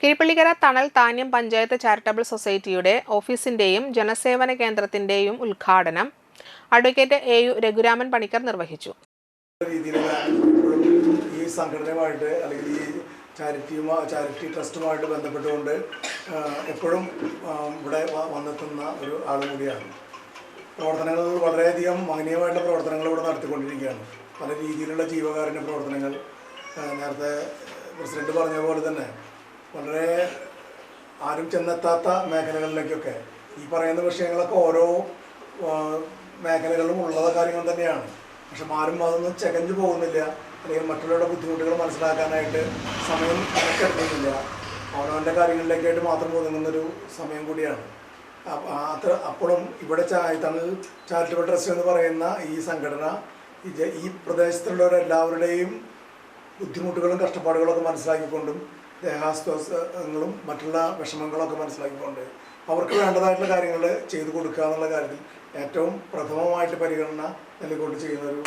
കീഴ്പള്ളിക്കര തണൽ താന്യം പഞ്ചായത്ത് ചാരിറ്റബിൾ സൊസൈറ്റിയുടെ ഓഫീസിന്റെയും ജനസേവന കേന്ദ്രത്തിന്റെയും ഉദ്ഘാടനം. Advocate A U Raghuraman Panicker നിർവഹിച്ചു. ഈ അല്ലെങ്കിൽ ഈ ചാരിറ്റി ട്രസ്റ്റുമായിട്ട് ബന്ധപ്പെട്ടുകൊണ്ട് എപ്പോഴും ഇവിടെ വന്നെത്തുന്ന ഒരു ആൾ കൂടിയാണ്. പ്രവർത്തനങ്ങൾ വളരെയധികം മഹനീയമായിട്ടുള്ള പ്രവർത്തനങ്ങൾ ഇവിടെ നടത്തിക്കൊണ്ടിരിക്കുകയാണ്. പല രീതിയിലുള്ള ജീവകാരുണ്യ പ്രവർത്തനങ്ങൾ നേരത്തെ പ്രസിഡന്റ് പറഞ്ഞ പോലെ തന്നെ വളരെ ആരും ചെന്നെത്താത്ത മേഖലകളിലേക്കൊക്കെ. ഈ പറയുന്ന വിഷയങ്ങളൊക്കെ ഓരോ മേഖലകളിലും ഉള്ള കാര്യങ്ങൾ തന്നെയാണ്. പക്ഷെ ആരും അതൊന്നും ചെകഞ്ഞു പോകുന്നില്ല. അല്ലെങ്കിൽ മറ്റുള്ളവരുടെ ബുദ്ധിമുട്ടുകൾ മനസ്സിലാക്കാനായിട്ട് സമയം കണക്കെടുക്കുന്നില്ല. അവനവന്റെ കാര്യങ്ങളിലേക്കായിട്ട് മാത്രം ഒതുങ്ങുന്നൊരു സമയം കൂടിയാണ്. അത്ര അപ്പോഴും ഇവിടെ തമിഴ് ചാരിറ്റബിൾ ട്രസ്റ്റ് എന്ന് പറയുന്ന ഈ സംഘടന ഈ പ്രദേശത്തുള്ളവരെല്ലാവരുടെയും ബുദ്ധിമുട്ടുകളും കഷ്ടപ്പാടുകളൊക്കെ മനസ്സിലാക്കിക്കൊണ്ടും ദേഹാസ്വാസങ്ങളും മറ്റുള്ള വിഷമങ്ങളൊക്കെ മനസ്സിലാക്കിക്കൊണ്ട് അവർക്ക് വേണ്ടതായിട്ടുള്ള കാര്യങ്ങൾ ചെയ്തു കൊടുക്കുക എന്നുള്ള കാര്യത്തിൽ ഏറ്റവും പ്രഥമമായിട്ട് പരിഗണന നൽകിക്കൊണ്ട് ചെയ്യുന്ന ഒരു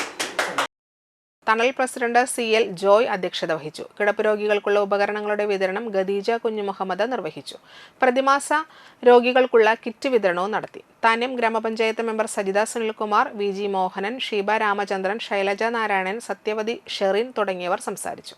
തണൽ പ്രസിഡന്റ് സി എൽ ജോയ് അധ്യക്ഷത വഹിച്ചു. കിടപ്പ് രോഗികൾക്കുള്ള ഉപകരണങ്ങളുടെ വിതരണം ഖദീജ കുഞ്ഞു മുഹമ്മദ് നിർവഹിച്ചു. പ്രതിമാസ രോഗികൾക്കുള്ള കിറ്റ് വിതരണവും നടത്തി. താന്യം ഗ്രാമപഞ്ചായത്ത് member Sajitha Sunilkumar V G Mohanan Sheeba Ramachandran Shailaja Narayanan Sathyavathi Sherin തുടങ്ങിയവർ സംസാരിച്ചു.